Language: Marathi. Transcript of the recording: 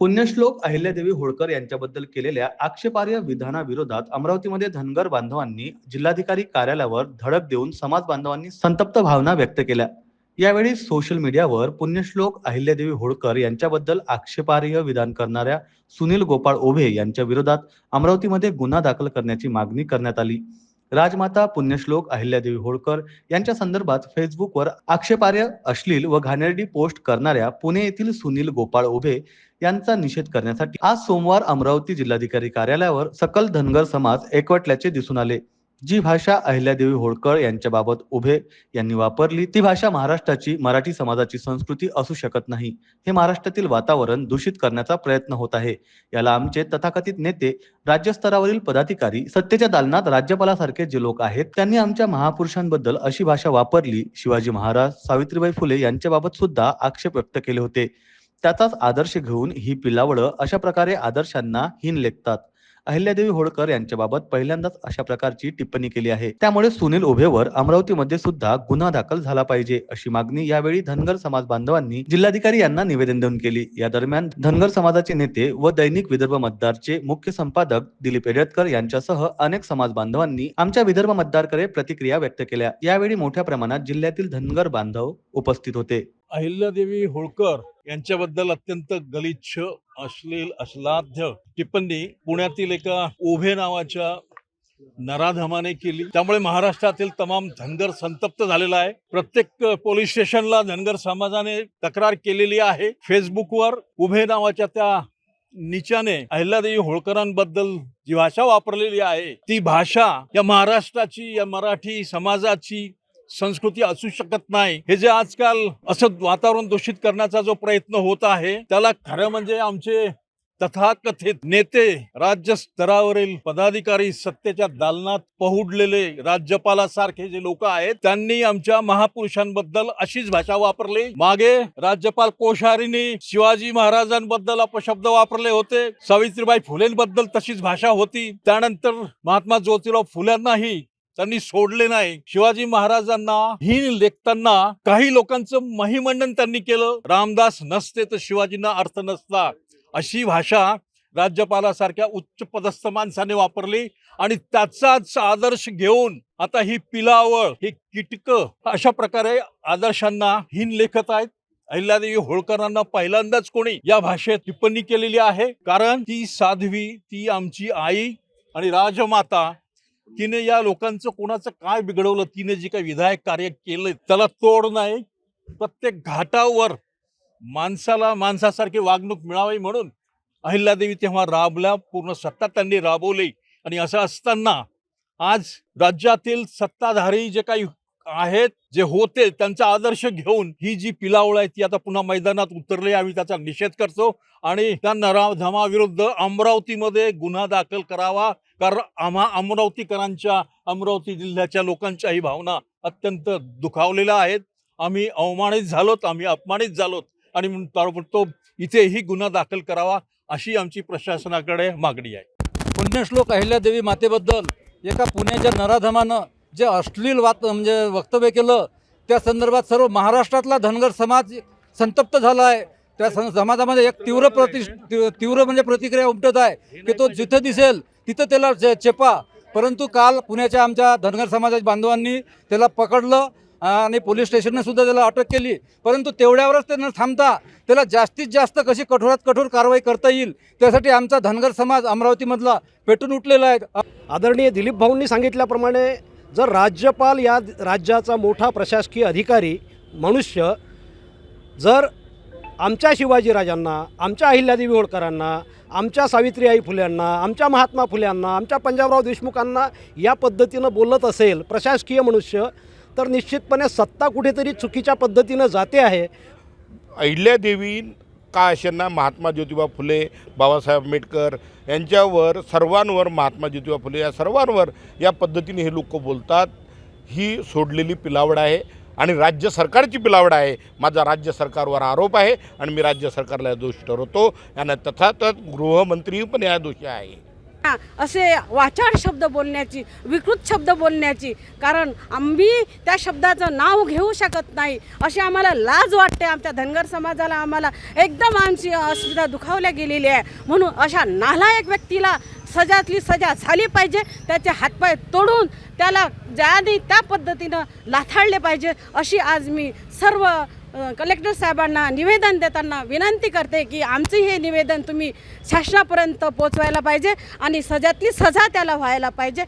पुण्यश्लोक अहिल्यादेवी होळकर यांच्याबद्दल केलेल्या आक्षेपार्ह विधानाविरोधात अमरावतीमध्ये धनगर बांधवांनी जिल्हाधिकारी कार्यालयावर धडक देऊन समाज बांधवांनी संतप्त भावना व्यक्त केल्या. यावेळी सोशल मीडियावर पुण्यश्लोक अहिल्यादेवी होळकर यांच्याबद्दल आक्षेपार्ह विधान करणाऱ्या सुनील गोपाळ ओभे यांच्या विरोधात अमरावतीमध्ये गुन्हा दाखल करण्याची मागणी करण्यात आली. राजमाता पुण्यश्लोक अहिल्यादेवी होळकर यांच्या संदर्भात फेसबुकवर आक्षेपार्ह अश्लील व घाणेरडी पोस्ट करणाऱ्या पुणे येथील सुनील गोपाळ उभे यांचा निषेध करण्यासाठी आज सोमवार अमरावती जिल्हाधिकारी कार्यालयावर सकल धनगर समाज एकवटल्याचे दिसून आले. जी भाषा अहिल्यादेवी होळकर यांच्याबाबत उभे यांनी वापरली ती भाषा महाराष्ट्राची मराठी समाजाची संस्कृती असू शकत नाही. हे महाराष्ट्रातील वातावरण दूषित करण्याचा प्रयत्न होत आहे. याला आमचे तथाकथित नेते राज्यस्तरावरील पदाधिकारी सत्तेच्या दालनात राज्यपालासारखे जे लोक आहेत त्यांनी आमच्या महापुरुषांबद्दल अशी भाषा वापरली. शिवाजी महाराज सावित्रीबाई फुले यांच्याबाबत सुद्धा आक्षेप व्यक्त केले होते. त्याचाच आदर्श घेऊन ही पिलावळं अशा प्रकारे आदर्शांना हीन लेखतात. अहिल्यादेवी होळकर यांच्याबाबत पहिल्यांदाच अशा प्रकारची टिप्पणी केली आहे. त्यामुळे सुनील ओभेवर अमरावतीमध्ये सुद्धा गुन्हा दाखल झाला पाहिजे अशी मागणी यावेळी धनगर समाज बांधवांनी जिल्हाधिकारी यांना निवेदन देऊन केली. या दरम्यान धनगर समाजाचे नेते व दैनिक विदर्भ मतदारचे मुख्य संपादक दिलीप एडतकर यांच्यासह अनेक समाज बांधवांनी आमच्या विदर्भ मतदारकडे प्रतिक्रिया व्यक्त केल्या. यावेळी मोठ्या प्रमाणात जिल्ह्यातील धनगर बांधव उपस्थित होते. अहिल्यादेवी होळकर यांच्याबद्दल अत्यंत गलिच्छ अश्लील अश्लाध्य टिप्पणी पुण्यातील एका ओभे नावाच्या नराधमाने केली. त्यामुळे महाराष्ट्रातील तमाम धनगर संतप्त झालेला आहे. प्रत्येक पोलीस स्टेशनला धनगर समाजाने तक्रार केलेली आहे. फेसबुकवर उभे नावाच्या त्या निचाने अहिल्यादेवी होळकरांबद्दल जी भाषा वापरलेली आहे ती भाषा या महाराष्ट्राची या मराठी समाजाची संस्कृती असू शकत नाही. हे जे आजकाल असं वातावरण दूषित करण्याचा जो प्रयत्न होत आहे त्याला खरं म्हणजे आमचे तथाकथित नेते राज्य स्तरावरील पदाधिकारी सत्तेच्या दालनात पहुडलेले राज्यपालासारखे जे लोक आहेत त्यांनी आमच्या महापुरुषांबद्दल अशीच भाषा वापरली. मागे राज्यपाल कोश्यारींनी शिवाजी महाराजांबद्दल अपशब्द वापरले होते. सावित्रीबाई फुलेंबद्दल तशीच भाषा होती. त्यानंतर महात्मा ज्योतिराव फुल्यांनाही त्यांनी सोडले नाही. शिवाजी महाराजांना हीन लेखताना काही लोकांचं महिमंडन त्यांनी केलं. रामदास नसते तर शिवाजींना अर्थ नसता अशी भाषा राज्यपालासारख्या उच्च पदस्थ माणसाने वापरली आणि त्याचाच आदर्श घेऊन आता ही पिलावळ ही किटक अशा प्रकारे आदर्शांना हीन लेखत आहेत. अहिल्यादेवी होळकरांना पहिल्यांदाच कोणी या भाषेत टिप्पणी केलेली आहे. कारण ती साध्वी ती आमची आई आणि राजमाता तिने या लोकांचं कोणाचं काय बिघडवलं? तिने जे काही विधायक कार्य केलं त्याला तोड नाही. प्रत्येक घाटावर माणसाला माणसासारखी वागणूक मिळावी म्हणून अहिल्यादेवी तेव्हा राबल्या पूर्ण सत्ता त्यांनी राबवली. आणि असं असताना आज राज्यातील सत्ताधारी जे काही आहेत जे होते त्यांचा आदर्श घेऊन ही जी पिलावळ आहे ती आता पुन्हा मैदानात उतरली आम्ही त्याचा निषेध करतो. आणि त्या नराधमाविरुद्ध अमरावतीमध्ये गुन्हा दाखल करावा. कारण आम्हा अमरावतीकरांच्या अमरावती जिल्ह्याच्या लोकांच्याही भावना अत्यंत दुखावलेल्या आहेत. आम्ही अवमानित झालोत आम्ही अपमानित झालोत. आणि म्हणून इथेही गुन्हा दाखल करावा अशी आमची प्रशासनाकडे मागणी आहे. पुण्यश्लोक अहिल्यादेवी मातेबद्दल एका पुण्याच्या नराधमानं जे अश्लील वात म्हणजे वक्तव्य केलं त्या संदर्भात सर्व महाराष्ट्रातला धनगर समाज संतप्त झाला आहे त्या सं समाजामध्ये एक तीव्र प्रति तीव्र म्हणजे प्रतिक्रिया उमटत आहे की तो जिथं दिसेल तिथं त्याला चे- चेपा. परंतु काल पुण्याच्या आमच्या धनगर समाजाच्या बांधवांनी त्याला पकडलं आणि पोलीस स्टेशनने सुद्धा त्याला अटक केली. परंतु तेवढ्यावरच ते न थांबता त्याला जास्तीत जास्त कशी कठोरात कठोर कारवाई करता येईल त्यासाठी आमचा धनगर समाज अमरावतीमधला पेटून उठलेला आहे. आदरणीय दिलीप भाऊंनी सांगितल्याप्रमाणे जर राज्यपाल या राज्याचा मोठा प्रशासकीय अधिकारी मनुष्य जर आमच्या शिवाजीराजांना आमच्या अहिल्यादेवी होळकरांना आमच्या सावित्रीआई फुल्यांना आमच्या महात्मा फुल्यांना आमच्या पंजाबराव देशमुखांना या पद्धतीनं बोलत असेल प्रशासकीय मनुष्य तर निश्चितपणे सत्ता कुठेतरी चुकीच्या पद्धतीनं जाते आहे. अहिल्यादेवी का अशांना महात्मा ज्योतिबा फुले बाबासाहेब आंबेडकर यांच्यावर सर्वांवर महात्मा ज्योतिबा फुले या सर्वांवर या पद्धतीने हे लोक बोलतात ही सोडलेली पिलावड आहे आणि राज्य सरकारची पिलावड आहे. माझा राज्य सरकारवर आरोप आहे आणि मी राज्य सरकारला दोष ठरवतो. यानं तथातच गृहमंत्री पण या दोषी आहे. असे वाचाड शब्द बोलण्याची विकृत शब्द बोलण्याची. कारण आम्ही त्या शब्दाचं नाव घेऊ शकत नाही. अशी आम्हाला लाज वाटते. आमच्या धनगर समाजाला आम्हाला एकदम आमची अस्मिता दुखावल्या गेलेली आहे. म्हणून अशा नालायक व्यक्तीला सजातली सजा झाली पाहिजे. त्याचे हातपाय तोडून त्याला ज्याने त्या पद्धतीनं लाथाळले पाहिजे अशी आज मी सर्व कलेक्टर साहेबांना निवेदन देताना विनंती करते की आमचं हे निवेदन तुम्ही शासनापर्यंत पोचवायला पाहिजे आणि सजातली सजा त्याला व्हायला पाहिजे.